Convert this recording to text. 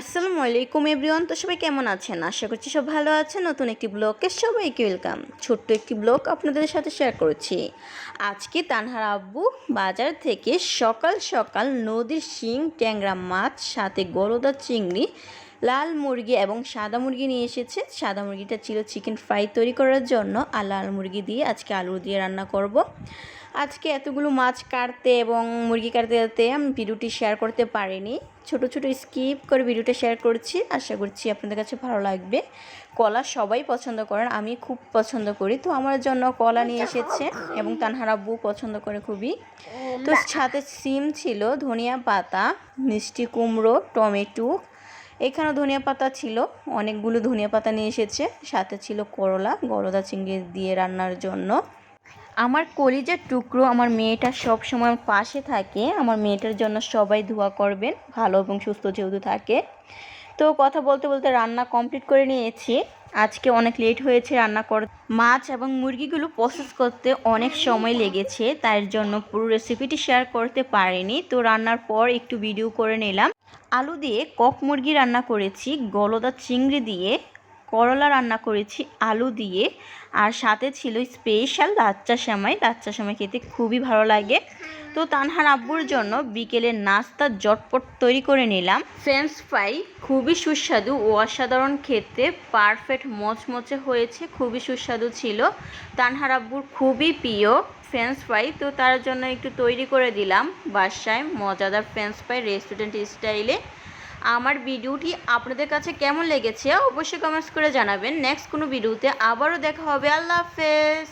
আসসালামু আলাইকুম এভরিওয়ান, তো সবাই কেমন আছেন? আশা করছি সব ভালো আছেন। নতুন একটি ব্লগে সবাইকে ওয়েলকাম। ছোট্ট একটি ব্লগ আপনাদের সাথে শেয়ার করছি। আজকে তানহার আব্বু বাজার থেকে সকাল সকাল নদীর শিং, ট্যাংরা মাছ, সাথে গলদা চিংড়ি লাল মুরগি এবং সাদা মুরগি নিয়ে এসেছে। সাদা মুরগিটা ছিল চিকেন ফ্রাই তৈরি করার জন্য। আর লাল মুরগি দিয়ে আজকে আলু দিয়ে রান্না করব। আজকে এতগুলো মাছ কাটতে এবং মুরগি কাটতে কাটতে আমি ভিডিওটি শেয়ার করতে পারিনি। ছোট ছোট স্কিপ করে ভিডিওটা শেয়ার করছি। আশা করছি আপনাদের কাছে ভালো লাগবে। কলা সবাই পছন্দ করেন, আমি খুব পছন্দ করি। তো আমার জন্য কলা নিয়ে এসেছে এবং তানহার আব্বু পছন্দ করে খুবই। তো সাথে সিম ছিল, ধনিয়া পাতা, মিষ্টি কুমড়ো, টমেটো এখানেও ধনিয়া পাতা ছিল, অনেকগুলো ধনিয়া পাতা নিয়ে এসেছে, সাথে ছিল করলা, গলদা চিংড়ি দিয়ে রান্নার জন্য। আমার কলিজার টুকরো আমার মেয়েটা সব সময় পাশে থাকে, আমার মেয়েটার জন্য সবাই ধোয়া করবেন, ভালো এবং সুস্থ যেহেতু থাকে। তো কথা বলতে বলতে রান্না কমপ্লিট করে নিয়েছি। আজকে অনেক লেট হয়েছে রান্না কর, মাছ এবং মুরগিগুলো প্রসেস করতে অনেক সময় লেগেছে, তার জন্য পুরো রেসিপিটি শেয়ার করতে পারিনি। তো রান্নার পর একটু ভিডিও করে নিলাম। আলু দিয়ে কক মুরগি রান্না করেছি, গলদা চিংড়ি দিয়ে। করলা রান্না করেছি আলু দিয়ে। আর সাথে ছিল স্পেশাল লাচ্চা সেমাই। লাচ্চা সেমাই খেতে খুবই ভালো লাগে। তো তানহার আব্বুর জন্য বিকেলের নাস্তা জটপট তৈরি করে নিলাম। ফ্রেঞ্চ ফ্রাই খুবই সুস্বাদু ও অসাধারণ খেতে। পারফেক্ট মচমচে হয়েছে, খুবই সুস্বাদু ছিল। তানহার আব্বুর খুবই প্রিয় ফ্রেঞ্চ ফ্রাই তো তার জন্য একটু তৈরি করে দিলাম বাসায় মজাদার ফ্রেঞ্চ ফ্রাই রেস্টুরেন্ট স্টাইলে আমার ভিডিওটি আপনাদের কাছে কেমন লেগেছে অবশ্যই কমেন্টস করে জানাবেন। নেক্সট কোনো ভিডিওতে আবারও দেখা হবে। আল্লাহ হাফেজ।